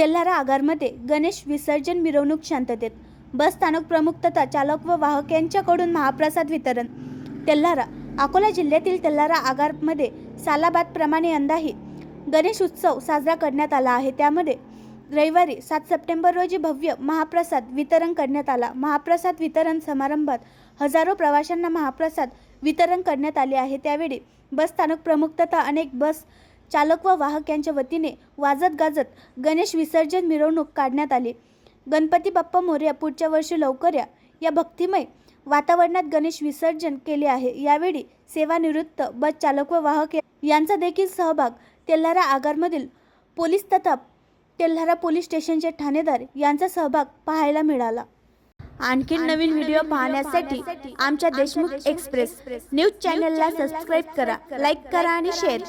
तेल्हारा आगारमध्ये गणेश विसर्जन मिरवणूक शांततेत. बस स्थानक प्रमुख तथा चालक व वाहक यांच्याकडून महाप्रसाद वितरण. तेल्हारा अकोला जिल्ह्यातील तेल्हारा आगारमध्ये सालाबादप्रमाणे यंदाही गणेश उत्सव साजरा करण्यात आला आहे. त्यामध्ये रविवारी सात सप्टेंबर रोजी भव्य महाप्रसाद वितरण करण्यात आला. महाप्रसाद वितरण समारंभात हजारो प्रवाशांना महाप्रसाद वितरण करण्यात आले आहे. त्यावेळी बस स्थानक प्रमुख तथा अनेक बस चालक व वाहक यांच्या वतीने वाजत गाजत गणेश विसर्जन मिरवणूक काढण्यात आली. गणपती बाप्पा मोरया पुढच्या वर्षी लवकर या. या भक्तिमय वातावरणात गणेश विसर्जन केले आहे. यावेळी सेवानिवृत्त बस चालक व वाहक यांचा देखील सहभाग तेल्हारा आगारमधील पोलीस तथा तेल्हारा पोलीस स्टेशनचे ठाणेदार यांचा सहभाग पाहायला मिळाला. आणखीन नवीन व्हिडिओ पाहण्यासाठी आमच्या देशमुख एक्सप्रेस. न्यूज चॅनलला सबस्क्राईब करा लाईक करा आणि शेअर करा.